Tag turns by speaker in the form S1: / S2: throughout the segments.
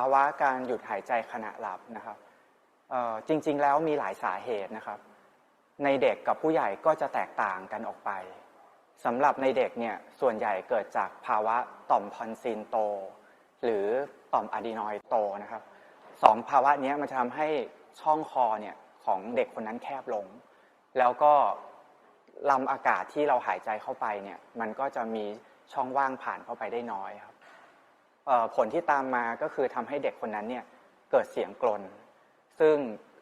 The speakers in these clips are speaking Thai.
S1: าวะการหยุดหายใจขณะหลับนะครับจริง ๆ แล้วมีหลายสาเหตุนะครับ ในเด็กกับผู้ใหญ่ก็จะแตกต่างกันออกไปสำหรับในเด็กเนี่ยส่วนใหญ่เกิดจากภาวะต่อมทอนซิลโต หรือต่อมอะดีนอยโตนะครับสองภาวะนี้มันจะทำให้ช่องคอเนี่ยของเด็กคนนั้นแคบลง แล้วก็ลำอากาศที่เราหายใจเข้าไปเนี่ยมันก็จะมีช่องว่างผ่านเข้าไปได้น้อยครับ ผลที่ตามมาก็คือทำให้เด็กคนนั้นเนี่ยเกิดเสียงกรนซึ่ง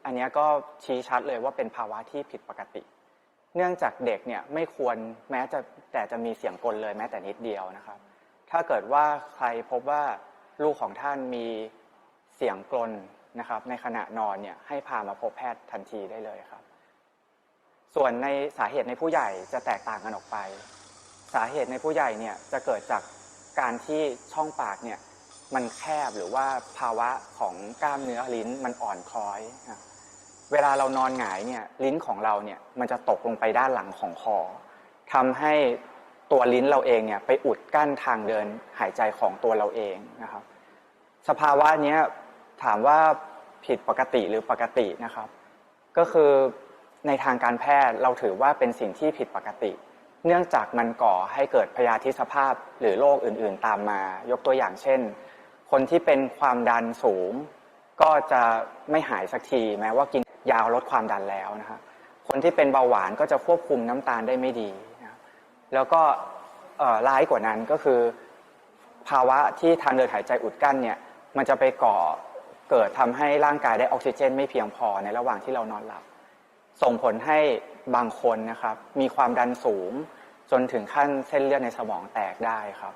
S1: อันนี้ก็ชี้ชัดเลยว่าเป็นภาวะที่ผิดปกติ เนื่องจากเด็กเนี่ยไม่ควรแม้จะแต่จะมีเสียงกรนเลยแม้แต่นิดเดียวนะครับ ถ้าเกิดว่าใครพบว่าลูกของท่านมีเสียงกรนนะครับ ในขณะนอนเนี่ยให้พามาพบแพทย์ทันทีได้เลยครับ ส่วนในสาเหตุในผู้ใหญ่จะแตกต่างกันออกไป สาเหตุในผู้ใหญ่เนี่ยจะเกิดจาก การที่ช่องปากเนี่ยมันแคบหรือว่าภาวะของกล้ามเนื้อลิ้นมันอ่อนคล้อยนะเวลาเรานอนหงายเนี่ยลิ้นของเราเนี่ยมันจะตกลงไปด้านหลังของคอทำให้ตัวลิ้นเราเองเนี่ยไปอุดกั้นทางเดินหายใจของตัวเราเองนะครับ สภาวะนี้ถามว่าผิดปกติหรือปกตินะครับ ก็คือในทางการแพทย์เราถือว่าเป็นสิ่งที่ผิดปกติ เนื่องจากมันก่อให้เกิดพยาธิสภาพหรือโรคอื่นๆตามมา ยกตัวอย่างเช่น คนที่เป็นความดันสูง ก็จะไม่หายสักทีแม้ว่ากินยาลดความดันแล้วนะครับคนที่เป็นเบาหวานก็จะควบคุมน้ำตาลได้ไม่ดีนะแล้วก็ร้ายกว่านั้นก็คือ ภาวะที่ทางเดินหายใจอุดกั้นเนี่ยมันจะไปก่อเกิดทำให้ร่างกายได้ออกซิเจน ไม่เพียงพอในระหว่างที่เรานอนหลับ ส่งผลให้บางคนนะครับ มีความดันสูง จนถึงขั้นเส้นเลือดในสมองแตกได้ครับ